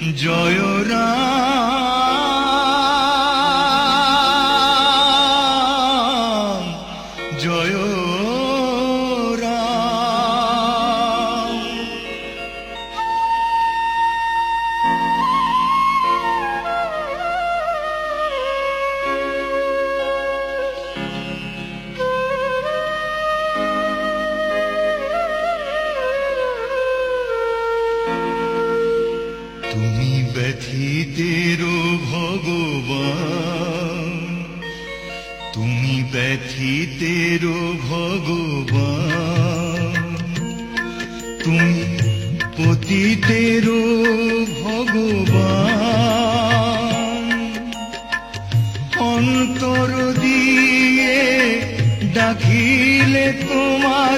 জয় রাম।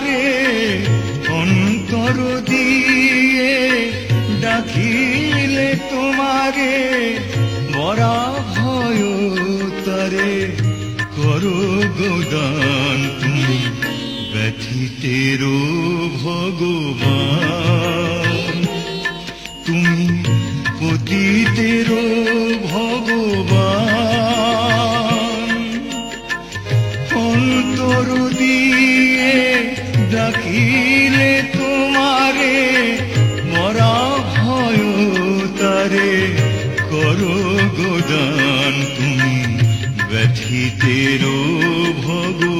তোমারে অন্তর দিয়ে ডাকিলে তোমারে বরা ভয় তারে করো গোদান তুমি ব্যথিতের ভগবান। তারে করো গোদান তুমি ব্যথিতেরও ভগবান।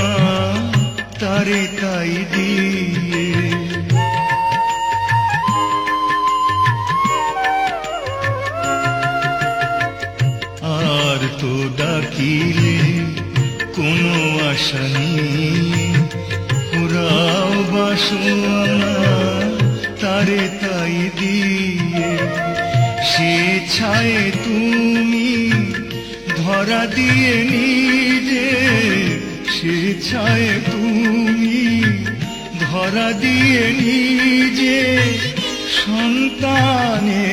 বাসনা তারে তাই দিয়ে। আর তো ডাকিলে কোনো আশা নেই পুরাও বাসনা, তারে তাই দিয়ে। সে ছায়ে তুমি ধরা দিয়ে নিজে সে ছায়ে তুমি ধরা দিয়ে নিজে। সন্তানে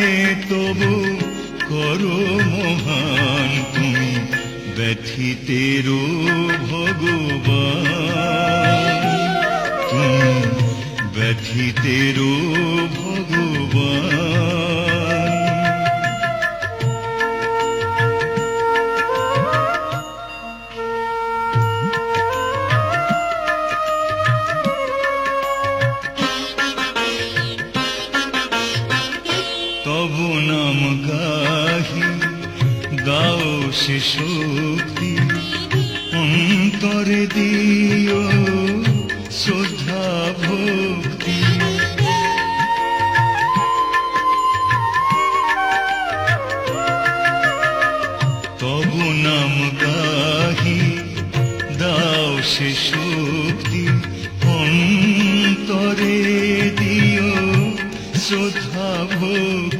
তবু করো মহান তুমি ব্যথিতের ভগবান। তুমি ব্যথিতের তব নাম গাহি, গাও সে অন্তরে দিও শ্রদ্ধা ভক্তি। তব নাম গাহি, দাও সে অন্তরে দিও শ্রদ্ধা ভক্তি।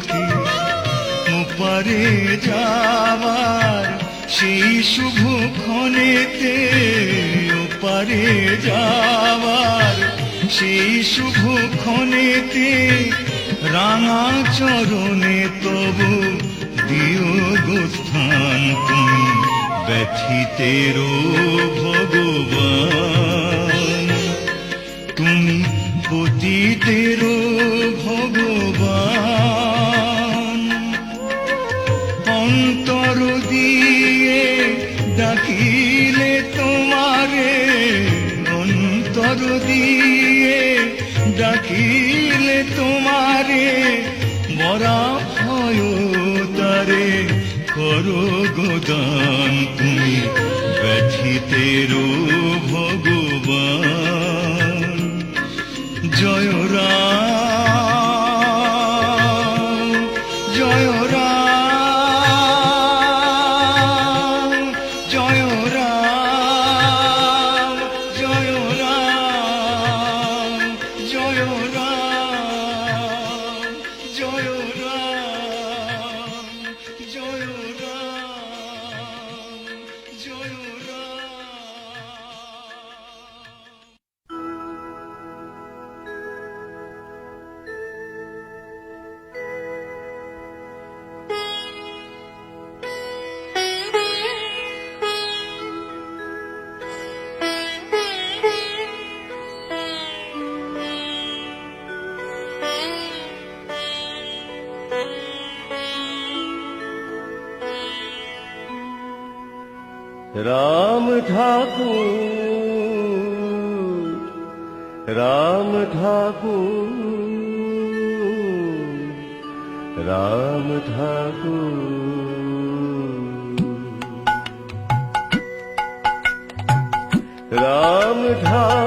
ওপারে যাবার সেই শুভ ক্ষণেতে ওপারে যাবার সেই শুভ ক্ষণেতে রাঙা চরণে তবু দিও গোস্থান তুমি ব্যথিতের ভগবান। তুমি পতিতের তোমারে অন্তর দিয়ে ডাকিলে তোমারে, মরা ভয় তারে করো গোদান তুমি ব্যথিতের ভগবান। জয় রাম। রাম ঠাকুর রাম ঠাকুর রাম ঠাকুর রাম ঠাকুর।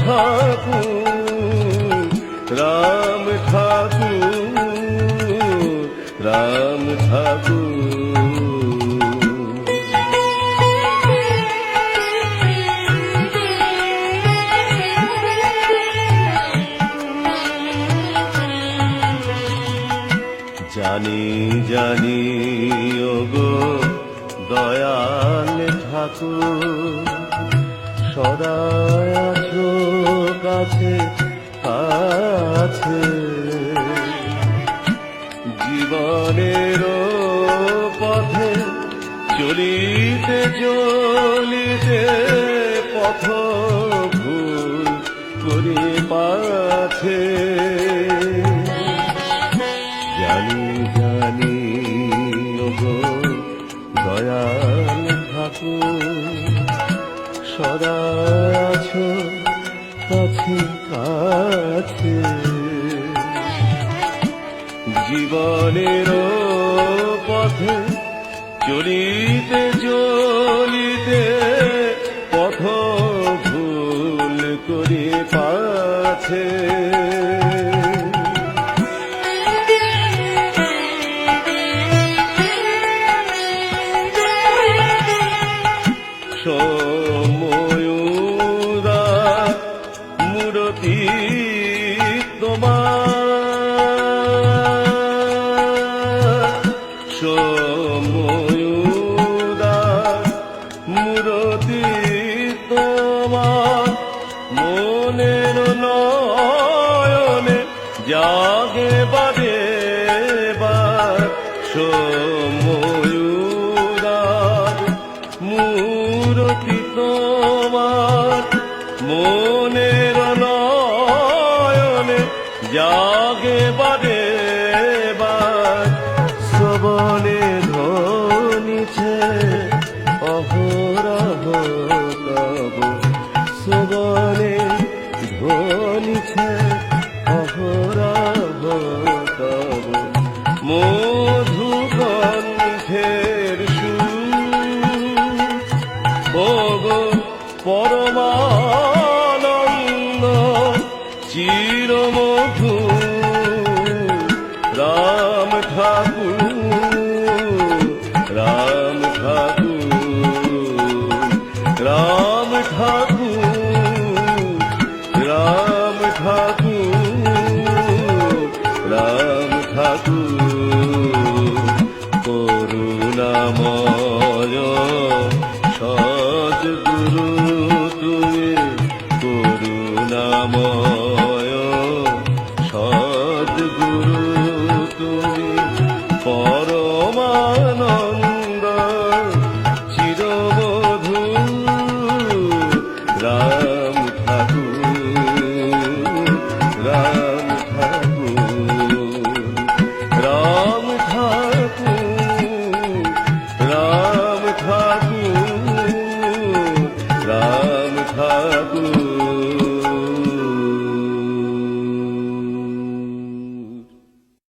ঠাকুর রাম ঠাকুর রাম ঠাকুর। জানি জানি ওগো দয়াল ঠাকুর কাছে আছে জীবনের পথে চলিতে চলিতে পথ ভুল করি পাছে। জানি জানি দয়াল ঠাকুর, সদা কাছে কাছে। জীবনের পথে চলিতে চলিতে পথ ভুল করে পাছে। মনের নয়নে জাগে বাদে আনন্দ চির